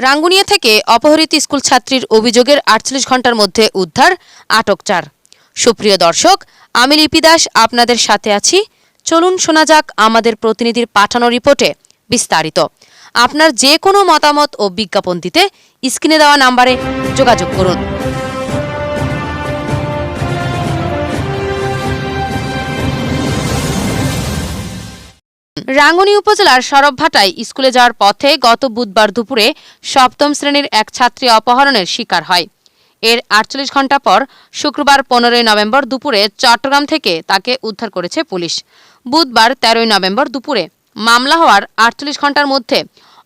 রাঙ্গুনিয়া থেকে অপহৃত স্কুল ছাত্রীর অভিযোগের আটচল্লিশ ঘণ্টার মধ্যে উদ্ধার, আটক চার। সুপ্রিয় দর্শক, আমি লিপি দাস, আপনাদের সাথে আছি। চলুন শোনা যাক আমাদের প্রতিনিধির পাঠানো রিপোর্টে বিস্তারিত। আপনার যে কোনো মতামত ও বিজ্ঞাপন দিতে স্ক্রিনে দেওয়া নাম্বারে যোগাযোগ করুন। রাঙ্গুনি উপজেলার সরবভাটায় স্কুলে যাওয়ার পথে গত বুধবার দুপুরে সপ্তম শ্রেণির এক ছাত্রী অপহরণের শিকার হয়। এর আটচল্লিশ ঘণ্টা পর শুক্রবার পনেরোই নভেম্বর দুপুরে চট্টগ্রাম থেকে তাকে উদ্ধার করেছে পুলিশ। বুধবার তেরোই নভেম্বর দুপুরে মামলা হওয়ার আটচল্লিশ ঘণ্টার মধ্যে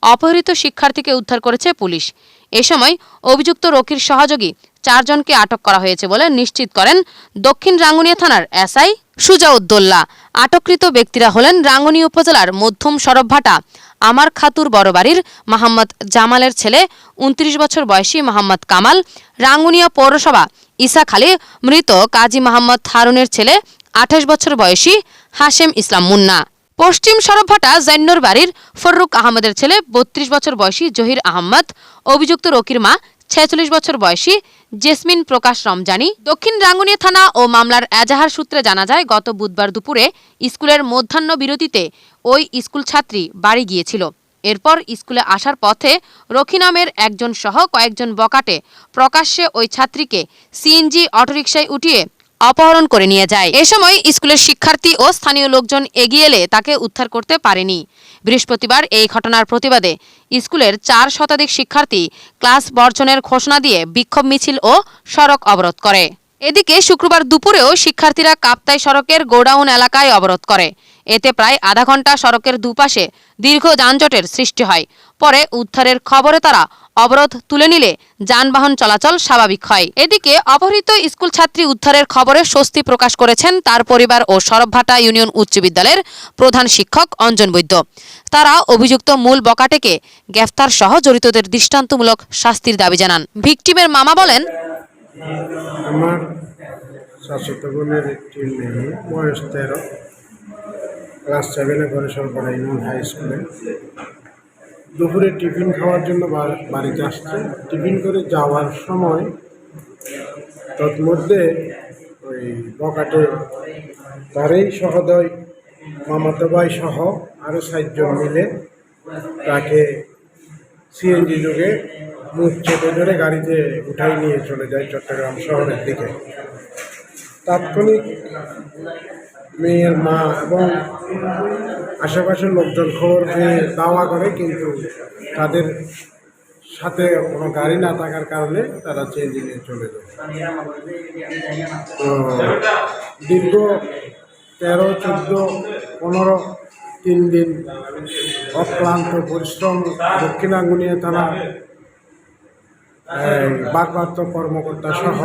অপহৃত শিক্ষার্থীকে উদ্ধার করেছে পুলিশ। এ সময় অভিযুক্ত রকির সহযোগী চারজনকে আটক করা হয়েছে বলে নিশ্চিত করেন দক্ষিণ রাঙ্গুনিয়া থানার এসআই সুজাউদ্দোল্লা আটককৃত ব্যক্তিরা হলেন রাঙ্গুনি উপজেলার মধ্যম সরবভাটা আমার খাতুর বড়বাড়ির মোহাম্মদ জামালের ছেলে, উনত্রিশ বছর বয়সী মোহাম্মদ কামাল, রাঙ্গুনিয়া পৌরসভা, ইসাখালী মৃত কাজী মোহাম্মদ হারুনের ছেলে, আঠাশ বছর বয়সী হাশেম ইসলাম মুন্না। পশ্চিম সরবভাটা জৈন্যর বাড়ির ফররুক আহমদের ছেলে, বত্রিশ বছর বয়সী জহির আহমদ অভিযুক্ত রকির মা ছেচল্লিশ বছর বয়সী জেসমিন প্রকাশ রমজানি দক্ষিণ রাঙ্গুনিয়া থানা ও মামলার এজাহার সূত্রে জানা যায়, গত বুধবার দুপুরে স্কুলের মধ্যাহ্ন বিরতিতে ওই স্কুল ছাত্রী বাড়ি গিয়েছিল। এরপর স্কুলে আসার পথে রকি নামের একজন সহ কয়েকজন বকাটে প্রকাশ্যে ওই ছাত্রীকে সিএনজি অটোরিকশায় উঠিয়ে অপহরণ করে নিয়ে যায়। এ সময় স্কুলের শিক্ষার্থী ও স্থানীয় লোকজন এগিয়ে এলে তাকে উদ্ধার করতে পারেনি। বৃহস্পতিবার এই ঘটনার প্রতিবাদে স্কুলের চার শতাধিক শিক্ষার্থী ক্লাস বর্জনের ঘোষণা দিয়ে বিক্ষোভ মিছিল ও সড়ক অবরোধ করে। এদিকে শুক্রবার দুপুরেও শিক্ষার্থীরা কাপ্তাই সড়কের গোডাউন এলাকায় অবরোধ করে। এতে প্রায় আধা ঘণ্টা সড়কের দুপাশে দীর্ঘ যানজটের সৃষ্টি হয়। পরে উদ্ধারের খবরে তারা অবরোধ তুলে নিলে যানবাহন চলাচল স্বাভাবিক হয়। এদিকে অপহৃত স্কুল ছাত্রী উদ্ধারের খবরে স্বস্তি প্রকাশ করেছেন তার পরিবার ও সরবভাটা ইউনিয়ন উচ্চ বিদ্যালয়ের প্রধান শিক্ষক অঞ্জন বৈদ্য। তারা অভিযুক্ত মূল বকাটেকে গ্রেফতার সহ জড়িতদের দৃষ্টান্তমূলক শাস্তির দাবি জানান। ভিকটিমের মামা বলেন আমার শাশুত বোনের একটি মেয়ে, বয়স তেরো। ক্লাস সেভেনে করে সরকার ইউনিয়ন হাই স্কুলে। দুপুরে টিফিন খাওয়ার জন্য বাড়িতে আসছে। টিফিন করে যাওয়ার সময় তৎমধ্যে ওই বকাটে তারই সহদয়, মামাতো ভাই সহ আরও সাতজন মিলে তাকে সিএনজি যুগে মুখ চেপে ধরে গাড়িতে উঠাই নিয়ে চলে যায় চট্টগ্রাম শহরের দিকে। তাৎক্ষণিক মেয়ের মা এবং আশেপাশের লোকজন খবর পেয়ে দাওয়া করে, কিন্তু তাদের সাথে কোনো গাড়ি না থাকার কারণে তারা চেঞ্জ নিয়ে চলে যায়। দীর্ঘ তেরো, চোদ্দ, পনেরো, তিন দিন অক্লান্ত পরিশ্রম দক্ষিণ আঙ্গুনিয়া থানা ভারপ্রাপ্ত কর্মকর্তা সহ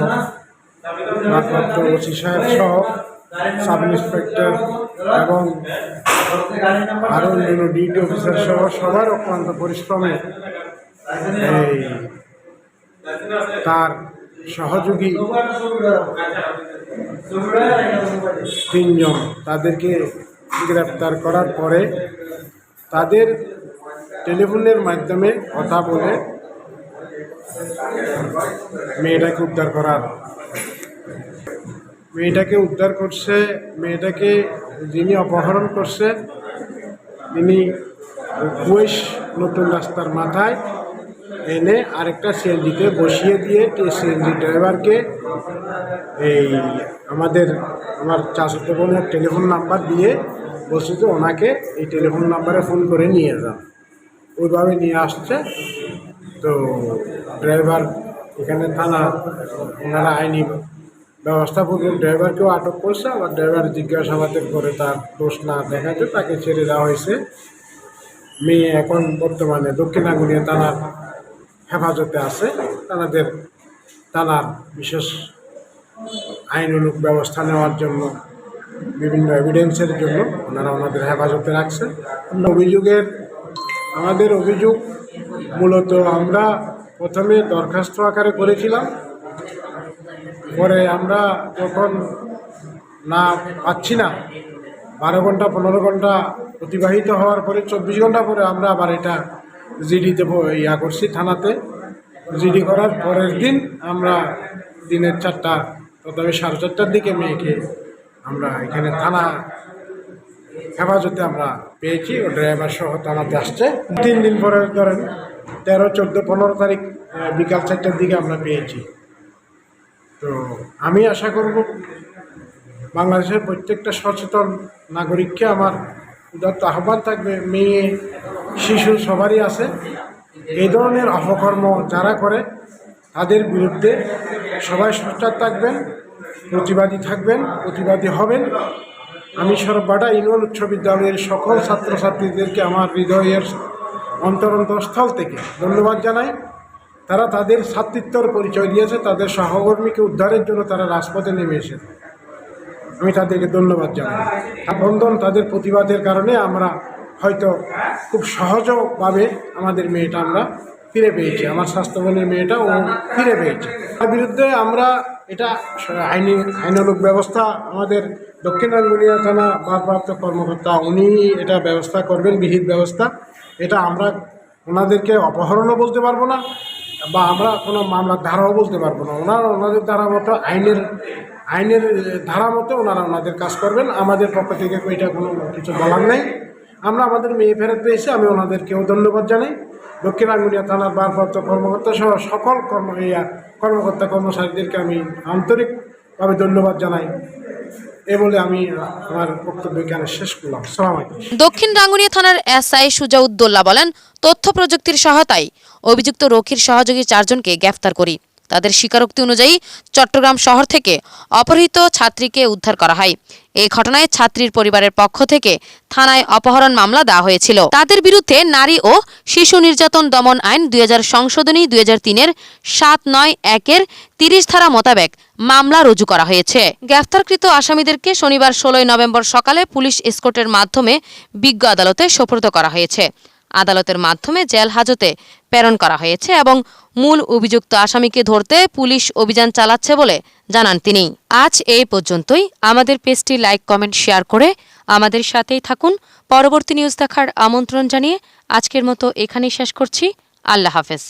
ভারপ্রাপ্ত ওসি সাহেব সহ সাব ইন্সপেক্টর এবং আরও অন্যান্য ডিউটি অফিসার সহ সবার অক্লান্ত পরিশ্রমে এই তার সহযোগী তিনজন তাদেরকে গ্রেপ্তার করার পরে তাদের টেলিফোনের মাধ্যমে কথা বলে মেয়েটাকে উদ্ধার করার। মেয়েটাকে উদ্ধার করছে, মেয়েটাকে যিনি অপহরণ করছে, তিনি কুয়েশ নতুন রাস্তার মাথায় এনে আরেকটা সিএনজিতে বসিয়ে দিয়ে সিএনজি ড্রাইভারকে এই আমাদের, আমার চাষতে বোনের টেলিফোন নাম্বার দিয়ে বলছে যে ওনাকে এই টেলিফোন নাম্বারে ফোন করে নিয়ে যান। ওইভাবে নিয়ে আসছে। তো ড্রাইভার এখানে থানা, ওনারা আইনি ব্যবস্থাপূর্বক ড্রাইভারকেও আটক করছে, আবার ড্রাইভার জিজ্ঞাসাবাদের করে তার দোষ না দেখাতে তাকে ছেড়ে দেওয়া হয়েছে। মেয়ে এখন বর্তমানে দক্ষিণ আঙ্গুলিয়া থানার হেফাজতে আছে। তাদের থানার বিশেষ আইনানুগ ব্যবস্থা নেওয়ার জন্য, বিভিন্ন এভিডেন্সের জন্য ওনারা ওনাদের হেফাজতে রাখছেন। অভিযোগের, আমাদের অভিযোগ মূলত আমরা প্রথমে দরখাস্ত আকারে করেছিলাম। পরে আমরা যখন না পাচ্ছি না, বারো ঘণ্টা, পনেরো ঘণ্টা অতিবাহিত হওয়ার পরে চব্বিশ ঘণ্টা পরে আমরা আবার এটা জিডিতে ব- ইয়া করছি থানাতে। জিডি করার পরের দিন আমরা দিনের চারটা তথাপি সাড়ে চারটার দিকে মেয়েকে আমরা এখানে থানা হেফাজতে আমরা পেয়েছি ও ড্রাইভার সহ থানাতে আসছে। তিন দিন পরে ধরেন তেরো, চোদ্দ, পনেরো তারিখ বিকাল চারটার দিকে আমরা পেয়েছি। তো আমি আশা করব বাংলাদেশের প্রত্যেকটা সচেতন নাগরিককে আমার উদাত্ত আহ্বান থাকবে, মেয়ে, শিশু সবারই আছে। এই ধরনের অপকর্ম যারা করে, তাদের বিরুদ্ধে সবাই সোচ্চার থাকবেন, প্রতিবাদী থাকবেন, প্রতিবাদী হবেন। আমি সরবাডা ইউনিয়ন উচ্চ বিদ্যালয়ের সকল ছাত্রছাত্রীদেরকে আমার হৃদয়ের অন্তরন্তস্থল থেকে ধন্যবাদ জানাই। তারা তাদের ছাত্রিত্বর পরিচয় দিয়েছে, তাদের সহকর্মীকে উদ্ধারের জন্য তারা রাজপথে নেমে এসেছে। আমি তাদেরকে ধন্যবাদ জানাই। আর বন্ধন তাদের প্রতিবাদের কারণে আমরা হয়তো খুব সহজভাবে আমাদের মেয়েটা আমরা ফিরে পেয়েছি, আমার স্বাস্থ্যবানের মেয়েটা ও ফিরে পেয়েছে। তার বিরুদ্ধে আমরা এটা, আইনি আইনানুক ব্যবস্থা আমাদের দক্ষিণ আঙ্গুলিয়া থানা ভারপ্রাপ্ত কর্মকর্তা, উনি এটা ব্যবস্থা করবেন, বিহিত ব্যবস্থা। এটা আমরা ওনাদেরকে অপহরণও বলতে পারব না, বা আমরা কোনো মামলার ধারাও বলতে পারব না। ওনারা ওনাদের ধারা মতো আইনের আইনের ধারা মতো ওনারা ওনাদের কাজ করবেন। আমাদের পক্ষ থেকে এটা কোনো কিছু বলার নেই। আমরা আমাদের মেয়ে ফেরত পেয়েছি, আমি ওনাদেরকেও ধন্যবাদ জানাই। দক্ষিণ আঙ্গুলিয়া থানার ভারপ্রাপ্ত কর্মকর্তা সহ সকল কর্ম কর্মকর্তা কর্মচারীদেরকে আমি আন্তরিকভাবে ধন্যবাদ জানাই। দক্ষিণ রাঙ্গুনিয়া থানার এস এসআই সুজাউদ্দোল্লা বলেন, তথ্য প্রযুক্তির সহায়তায় অভিযুক্ত রক্ষীর সহযোগী চারজনকে গ্রেফতার করি। তাদের স্বীকারোক্তি অনুযায়ী চট্টগ্রাম শহর থেকে অপহৃত ছাত্রীকে উদ্ধার করা হয়। এই ঘটনায় ছাত্রীর পরিবারের পক্ষ থেকে থানায় অপহরণ মামলা দেওয়া হয়েছিল। তাদের বিরুদ্ধে নারী ও শিশু নির্যাতন দমন আইন দুই সংশোধনী, দুই হাজার তিনের সাত নয় একের তিরিশ ধারা মোতাবেক মামলা রুজু করা হয়েছে। গ্রেফতারকৃত আসামিদেরকে শনিবার ষোলোই নভেম্বর সকালে পুলিশ এসকোর্টের মাধ্যমে বিজ্ঞ আদালতে সোপর্দ করা হয়েছে। আদালতের মাধ্যমে জেল হাজতে প্রেরণ করা হয়েছে এবং মূল অভিযুক্ত আসামিকে ধরতে পুলিশ অভিযান চালাচ্ছে বলে জানান তিনি। আজ এই পর্যন্তই। আমাদের পেজটি লাইক, কমেন্ট, শেয়ার করে আমাদের সাথেই থাকুন। পরবর্তী নিউজ দেখার আমন্ত্রণ জানিয়ে আজকের মতো এখানেই শেষ করছি। আল্লাহ হাফেজ।